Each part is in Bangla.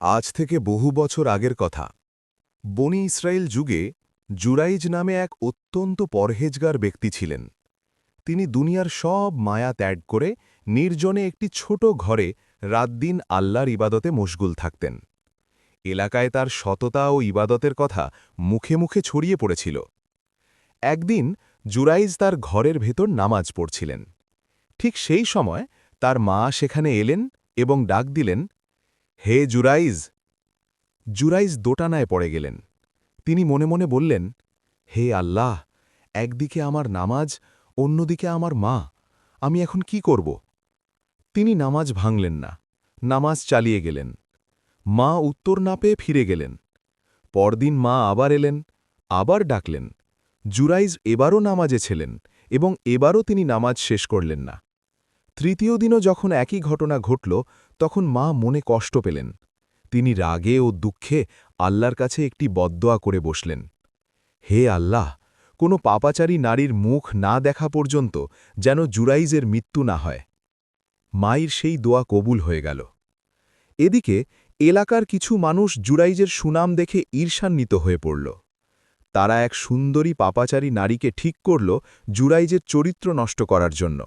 আজ থেকে বহু বছর আগের কথা। বনি ইসরায়েল যুগে জুরাইজ নামে এক অত্যন্ত পরহেজগার ব্যক্তি ছিলেন। তিনি দুনিয়ার সব মায়া ত্যাগ করে নির্জনে একটি ছোট ঘরে রাতদিন আল্লাহর ইবাদতে মশগুল থাকতেন। এলাকায় তার সততা ও ইবাদতের কথা মুখে মুখে ছড়িয়ে পড়েছিল। একদিন জুরাইজ তার ঘরের ভেতর নামাজ পড়ছিলেন। ঠিক সেই সময় তার মা সেখানে এলেন এবং ডাক দিলেন হে জুরাইজ। জুরাইজ দোটানায় পড়ে গেলেন। তিনি মনে মনে বললেন, হে আল্লাহ, একদিকে আমার নামাজ, অন্যদিকে আমার মা, আমি এখন কি করব? তিনি নামাজ ভাঙলেন না, নামাজ চালিয়ে গেলেন। মা উত্তর না পেয়ে ফিরে গেলেন। পরদিন মা আবার এলেন, আবার ডাকলেন। জুরাইজ এবারও নামাজে ছিলেন এবং এবারও তিনি নামাজ শেষ করলেন না। তৃতীয় দিনও যখন একই ঘটনা ঘটল, তখন মা মনে কষ্ট পেলেন। তিনি রাগে ও দুঃখে আল্লাহর কাছে একটি বদদোয়া করে বসলেন। হে আল্লাহ, কোনো পাপাচারী নারীর মুখ না দেখা পর্যন্ত যেন জুরাইজের মৃত্যু না হয়। মায়ের সেই দোয়া কবুল হয়ে গেল। এদিকে এলাকার কিছু মানুষ জুরাইজের সুনাম দেখে ঈর্ষান্বিত হয়ে পড়ল। তারা এক সুন্দরী পাপাচারী নারীকে ঠিক করল জুরাইজের চরিত্র নষ্ট করার জন্য।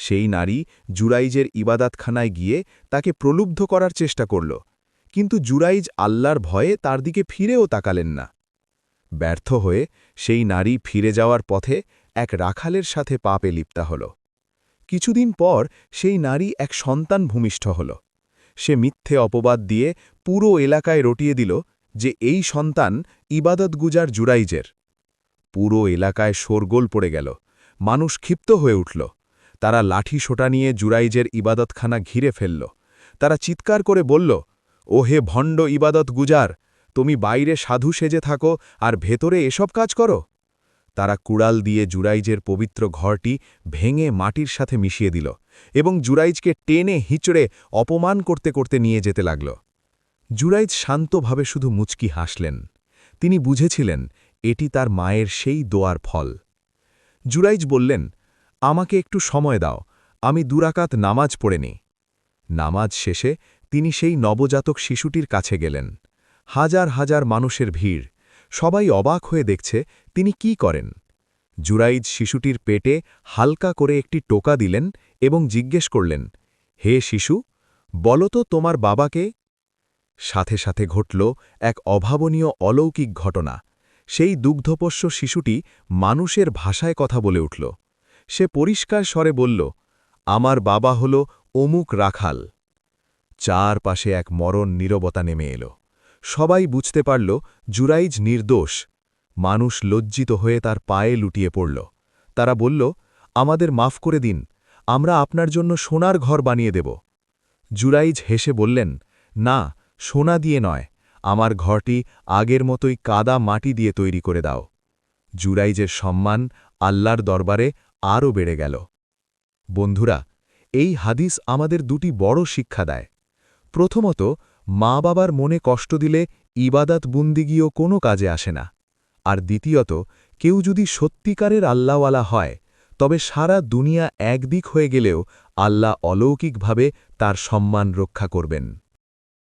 সেই নারী জুরাইজের ইবাদাতখানায় গিয়ে তাকে প্রলুব্ধ করার চেষ্টা করল, কিন্তু জুরাইজ আল্লাহর ভয়ে তার দিকে ফিরেও তাকালেন না। ব্যর্থ হয়ে সেই নারী ফিরে যাওয়ার পথে এক রাখালের সাথে পাপে লিপ্তা হল। কিছুদিন পর সেই নারী এক সন্তান ভূমিষ্ঠ হল। সে মিথ্যে অপবাদ দিয়ে পুরো এলাকায় রটিয়ে দিল যে এই সন্তান ইবাদত গুজার জুরাইজের। পুরো এলাকায় শোরগোল পড়ে গেল। মানুষ ক্ষিপ্ত হয়ে উঠল। তারা লাঠি সোটা নিয়ে জুরাইজের ইবাদতখানা ঘিরে ফেলল। তারা চিৎকার করে বলল ও হে ভণ্ড ইবাদত গুজার, তুমি বাইরে সাধু সেজে থাকো আর ভেতরে এসব কাজ করো তারা কুড়াল দিয়ে জুরাইজের পবিত্র ঘরটি ভেঙে মাটির সাথে মিশিয়ে দিল এবং জুরাইজকে টেনে হিঁচড়ে অপমান করতে করতে নিয়ে যেতে লাগল। জুরাইজ শান্তভাবে শুধু মুচকি হাসলেন। তিনি বুঝেছিলেন, এটি তার মায়ের সেই দোয়ার ফল। জুরাইজ বললেন আমাকে একটু সময় দাও, আমি দুরাকাত নামাজ পড়ে নি নামাজ শেষে তিনি সেই নবজাতক শিশুটির কাছে গেলেন। হাজার হাজার মানুষের ভিড়, সবাই অবাক হয়ে দেখছে তিনি কি করেন। জুরাইজ শিশুটির পেটে হালকা করে একটি টোকা দিলেন এবং জিজ্ঞেস করলেন, হে শিশু, বলো তো তোমার বাবাকে? সাথে সাথে ঘটল এক অভাবনীয় অলৌকিক ঘটনা। সেই দুগ্ধপোষ্য শিশুটি মানুষের ভাষায় কথা বলে উঠল। সে পরিষ্কার স্বরে বলল, আমার বাবা হল অমুক রাখাল। চার পাশে এক মরণ নীরবতা নেমে এল। সবাই বুঝতে পারল, জুরাইজ নির্দোষ। মানুষ লজ্জিত হয়ে তার পায়ে লুটিয়ে পড়ল। তারা বলল, আমাদের মাফ করে দিন, আমরা আপনার জন্য সোনার ঘর বানিয়ে দেব। জুরাইজ হেসে বললেন, না, সোনা দিয়ে নয়, আমার ঘরটি আগের মতোই কাদা মাটি দিয়ে তৈরি করে দাও। জুরাইজের সম্মান আল্লাহর দরবারে আরও বেড়ে গেল। বন্ধুরা, এই হাদিস আমাদের দুটি বড় শিক্ষা দেয়। প্রথমত মা বাবার মনে কষ্ট দিলে ইবাদাত বুন্দিগিও কোনো কাজে আসে না। আর দ্বিতীয়ত, কেউ যদি সত্যিকারের আল্লাহওয়ালা হয়, তবে সারা দুনিয়া একদিক হয়ে গেলেও আল্লাহ অলৌকিকভাবে তার সম্মান রক্ষা করবেন।